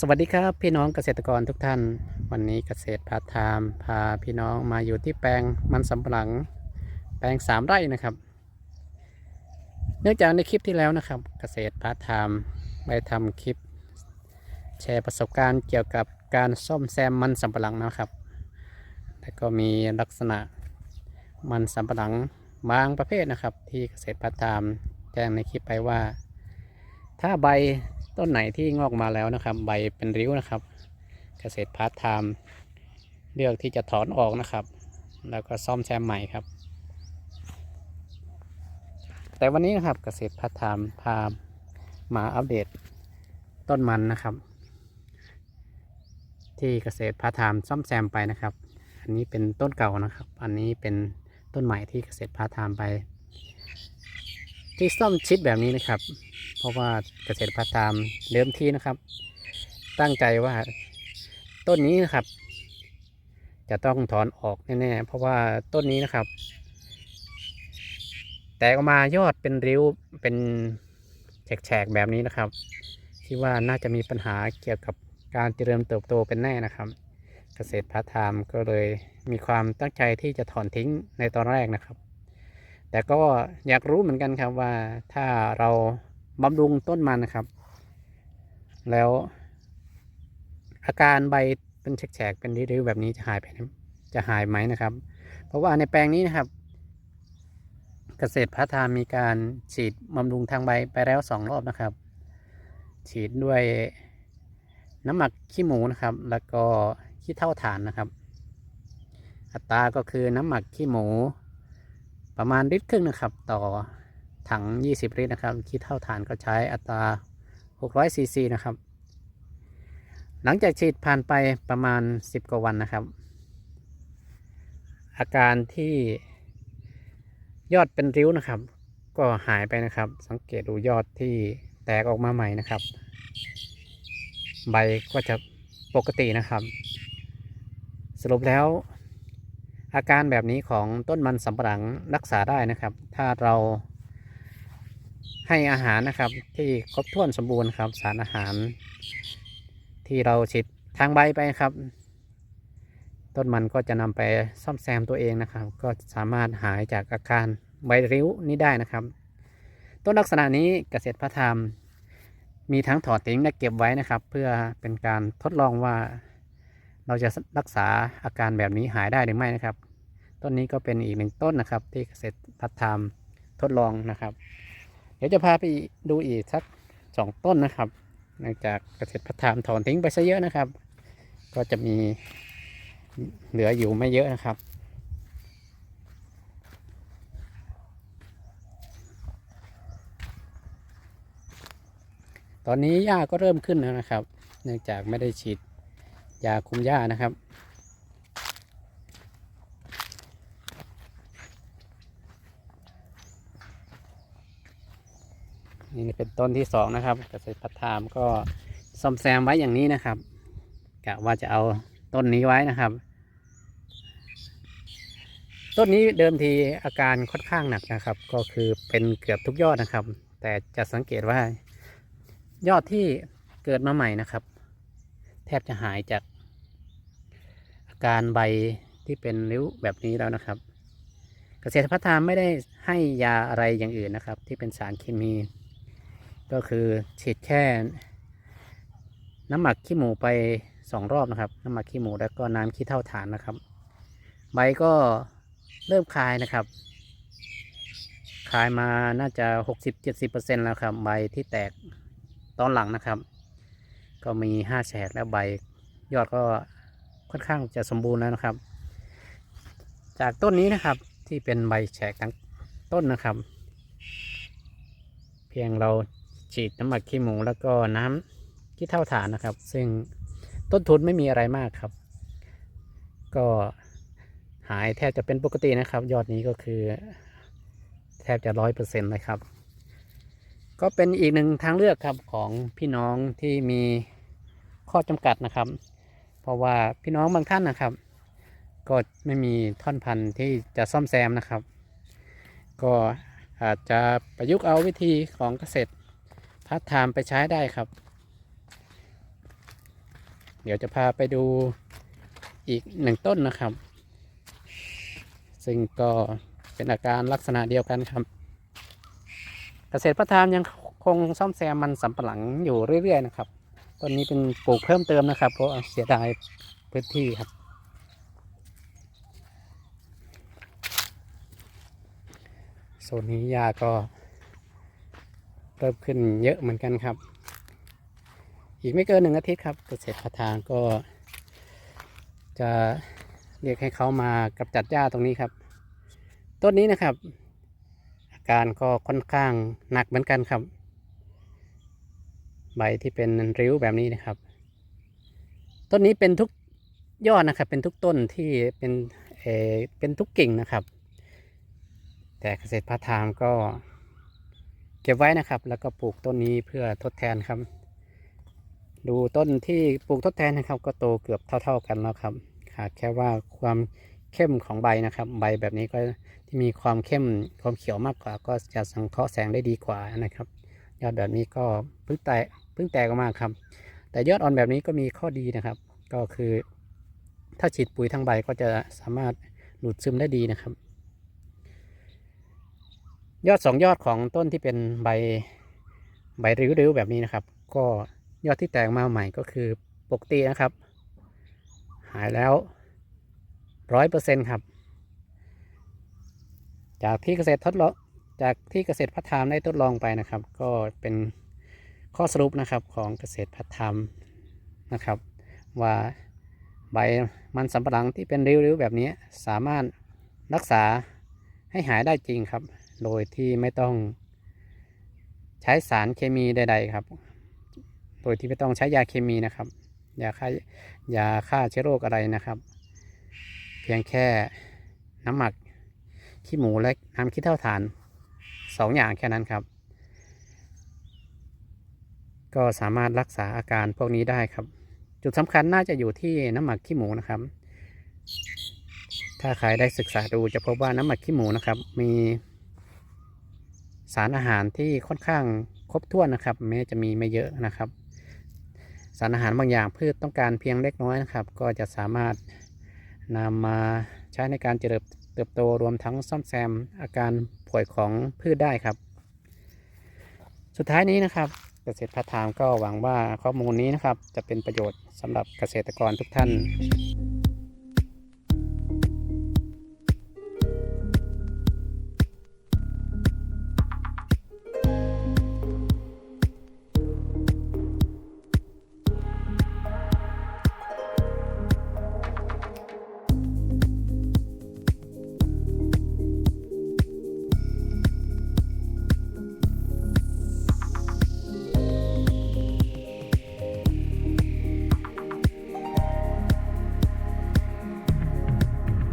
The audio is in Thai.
สวัสดีครับพี่น้องเกษตรกรทุกท่าน วันนี้เกษตรพาร์ทไทม์พาพี่น้องมาอยู่ที่แปลงมันสำปะหลัง แปลงสามไร่นะครับ เนื่องจากในคลิปที่แล้วนะครับ เกษตรพาร์ทไทม์ได้ทำคลิป แชร์ประสบการณ์เกี่ยวกับการซ่อมแซมมันสำปะหลังนะครับแล้วก็มีลักษณะมันสำปะหลังบางประเภทนะครับ ที่เกษตรพาร์ทไทม์แจ้งในคลิปไปว่า ถ้าใบ ต้นไหนที่งอกมาแล้วนะครับ ใบเป็นริ้วนะครับ เกษตรพาร์ทไทม์เลือกที่จะถอนออกนะครับ แล้วก็ซ่อมแซมใหม่ครับ แต่วันนี้นะครับเกษตรพาร์ทไทม์พามาอัปเดตต้นมันนะครับ ที่เกษตรพาร์ทไทม์ซ่อมแซมไปนะครับ อันนี้เป็นต้นเก่านะครับ อันนี้เป็นต้นใหม่ที่เกษตรพาร์ทไทม์ไป ที่ซ่อมชิดแบบนี้นะครับ เพราะว่าเกษตรพัฒนามเดิมทีนะครับ ตั้งใจว่าต้นนี้นะครับ จะต้องถอนออกแน่ๆเพราะว่าต้นนี้นะครับ แตกออกมายอดเป็นริ้วเป็นแฉกๆแบบนี้นะครับที่ว่าน่าจะมีปัญหาเกี่ยวกับการเจริญเติบโตเป็นแน่นะครับ เกษตรพัฒนามก็เลยมีความตั้งใจที่จะถอนทิ้งในตอนแรกนะครับ แต่ก็อยากรู้เหมือนกันครับว่าถ้าเราบำรุงต้นมันนะครับ แล้วอาการใบเป็นแฉกๆเป็นริ้วๆแบบนี้จะหายไปไหมจะหายไหมนะครับ เพราะว่าในแปลงนี้นะครับ เกษตรพัฒนามีการฉีดบำรุงทางใบไปแล้วสองรอบนะครับ ฉีดด้วยน้ำหมักขี้หมูนะครับ แล้วก็ขี้เท่าฐานนะครับ อัตราก็คือน้ำหมักขี้หมู ประมาณลิตรครึ่งนะครับ ต่อถัง 20 ลิตรนะครับ คิดเท่าฐานก็ใช้อัตรา 600ซีซีนะครับ หลังจากฉีดผ่านไปประมาณ 10 กว่าวันนะครับ อาการที่ยอดเป็นริ้วนะครับ ก็หายไปนะครับ สังเกตดูยอดที่แตกออกมาใหม่นะครับ ใบก็จะปกตินะครับ สรุปแล้ว อาการแบบนี้ของต้นมันสำปะหลังรักษาได้นะครับ ถ้าเราให้อาหารนะครับที่ครบถ้วนสมบูรณ์ครับ สารอาหาร ที่เราฉีดทางใบไปครับ ต้นมันก็จะนำไปซ่อมแซมตัวเองนะครับ ก็สามารถหายจากอาการใบริ้วนี้ได้นะครับ ต้นลักษณะนี้เกษตรพระธรรม มีทั้งถอดทิ้งและเก็บไว้นะครับ เพื่อเป็นการทดลองว่า เราจะรักษาอาการแบบนี้หายได้หรือไม่นะครับ ต้นนี้ก็เป็นอีกหนึ่งต้นนะครับ ที่เกษตรพัฒนามทดลองนะครับ เดี๋ยวจะพาไปดูอีกสักสองต้นนะครับเนื่องจากเกษตรพัฒนามถอนทิ้งไปซะเยอะนะครับ ก็จะมีเหลืออยู่ไม่เยอะนะครับตอนนี้หญ้าก็เริ่มขึ้นแล้วนะครับ เนื่องจากไม่ได้ฉีด ยาคุมหญ้านะครับ นี่เป็นต้นที่สองนะครับเกษตรพัฒนามก็ซ่อมแซมไว้อย่างนี้นะครับกะว่าจะเอาต้นนี้ไว้นะครับ ต้นนี้เดิมทีอาการค่อนข้างหนักนะครับ ก็คือเป็นเกือบทุกยอดนะครับ แต่จะสังเกตว่ายอดที่เกิดมาใหม่นะครับ แทบจะหายจาก การใบที่เป็นริ้วแบบนี้แล้วนะครับ เกษตรพัฒนาไม่ได้ให้ยาอะไรอย่างอื่นนะครับ ที่เป็นสารเคมี ก็คือฉีดแค่น้ำหมักขี้หมูไปสองรอบนะครับ น้ำหมักขี้หมูแล้วก็น้ำขี้เท่าฐานนะครับ ใบก็เริ่มคลายนะครับ คลายมาน่าจะหกสิบเจ็ดสิบเปอร์เซ็นแล้วครับใบที่แตกตอนหลังนะครับ ก็มีห้าแฉกแล้วใบยอดก็ ค่อนข้างจะสมบูรณ์แล้วนะครับ จากต้นนี้นะครับที่เป็นใบแฉกทั้งต้นนะครับ เพียงเราฉีดน้ำหมักขี้หมูแล้วก็น้ำขี้เท่าฐานนะครับ ซึ่งต้นทุนไม่มีอะไรมากครับ ก็หายแทบจะเป็นปกตินะครับ ยอดนี้ก็คือ แทบจะร้อยเปอร์เซ็นต์เลยครับ ก็เป็นอีกหนึ่งทางเลือกครับของพี่น้องที่มีข้อจำกัดนะครับ เพราะว่าพี่น้องบางท่านนะครับ ก็ไม่มีท่อนพันธุ์ที่จะซ่อมแซมนะครับ ก็อาจจะประยุกต์เอาวิธีของเกษตรพัฒนามไปใช้ได้ครับ เดี๋ยวจะพาไปดูอีกหนึ่งต้นนะครับ ซึ่งก็เป็นอาการลักษณะเดียวกันครับ เกษตรพัฒนามยังคงซ่อมแซมมันสำปะหลังอยู่เรื่อยๆนะครับ ต้นนี้เป็นปลูกเพิ่มเติมนะครับ เพราะเสียดายพื้นที่ครับ โซนนี้หญ้าก็เริ่มขึ้นเยอะเหมือนกันครับ อีกไม่เกินหนึ่งอาทิตย์ครับ เกษตรพัฒนาก็ จะเรียกให้เขามากำจัดหญ้าตรงนี้ครับ ต้นนี้นะครับ อาการก็ค่อนข้างหนักเหมือนกันครับ ใบที่เป็นริ้วแบบนี้นะครับ ต้นนี้เป็นทุกยอดนะครับ เป็นทุกต้นที่เป็นเอเป็นทุกกิ่งนะครับ แต่เกษตรพาร์ทไทม์ก็เก็บไว้นะครับ แล้วก็ปลูกต้นนี้เพื่อทดแทนครับ ดูต้นที่ปลูกทดแทนนะครับ ก็โตเกือบเท่า ๆกันแล้วครับขาดแค่ว่าความเข้มของใบนะครับ ใบแบบนี้ก็ที่มีความเข้มความเขียวมากกว่า ก็จะสังเคราะห์แสงได้ดีกว่านะครับ ยอดแบบนี้ก็เพิ่งแตก เพิ่งแตกออกมาครับ แต่ยอดอ่อนแบบนี้ก็มีข้อดีนะครับ ก็คือ ถ้าฉีดปุ๋ยทั้งใบก็จะสามารถดูดซึมได้ดีนะครับ ยอดสองยอดของต้นที่เป็นใบใบริ้วๆแบบนี้นะครับ ก็ยอดที่แตกมาใหม่ก็คือปกตินะครับ หายแล้วร้อยเปอร์เซ็นครับ จากที่เกษตรทดลองจากที่เกษตรพัฒนาได้ทดลองไปนะครับ ก็เป็น ข้อสรุปนะครับของเกษตรพัฒนานะครับ ว่าใบมันสำปะหลังที่เป็นริ้วๆแบบนี้สามารถรักษาให้หายได้จริงครับ โดยที่ไม่ต้องใช้สารเคมีใด ๆ ครับ โดยที่ไม่ต้องใช้ยาเคมีนะครับยาฆ่ายาฆ่าเชื้อโรคอะไรนะครับ เพียงแค่น้ำหมักขี้หมูและน้ำขี้เท่าฐานสองอย่างแค่นั้นครับ ก็สามารถรักษาอาการพวกนี้ได้ครับ จุดสำคัญน่าจะอยู่ที่น้ำหมักขี้หมูนะครับ ถ้าใครได้ศึกษาดูจะพบว่าน้ำหมักขี้หมูนะครับ มีสารอาหารที่ค่อนข้างครบถ้วนนะครับ แม้จะมีไม่เยอะนะครับ สารอาหารบางอย่างพืชต้องการเพียงเล็กน้อยนะครับ ก็จะสามารถนำมาใช้ในการเจริญเติบโตรวมทั้งซ่อมแซมอาการป่วยของพืชได้ครับ สุดท้ายนี้นะครับ เกษตรพัฒนามก็หวังว่าข้อมูลนี้นะครับ จะเป็นประโยชน์สำหรับเกษตรกรทุกท่าน